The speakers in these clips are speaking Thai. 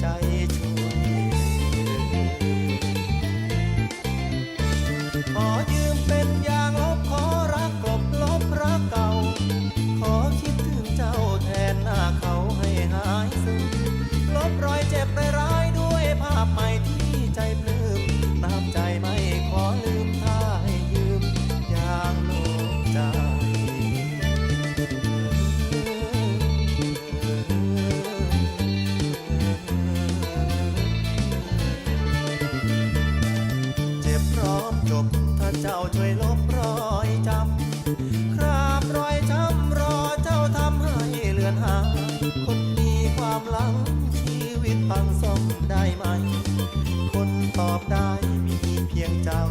ใจช่วยขอยืมเป็นยา จบถ้าเจ้าช่วยลบรอยจำคราบรอยจำรอเจ้าทำให้เลือนหายคนมีความหลังชีวิตพังสมได้ไหม คนตอบได้มีเพียงเจ้า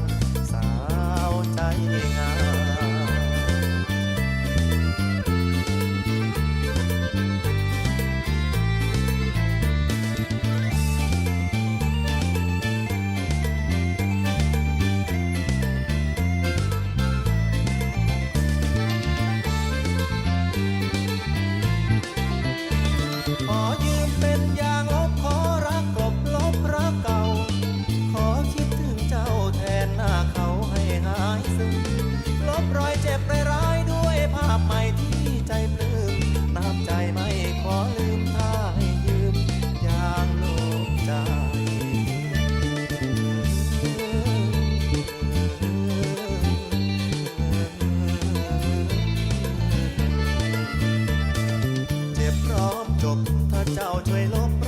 รอยเจ็บร้ายด้วยภาพใหม่ที่ใจปลื้มน้ำใจไม่ขอลืมท่าให้ยืมอย่างโลกใจเจ็บพร้อมจบถ้าเจ้าช่วยลบ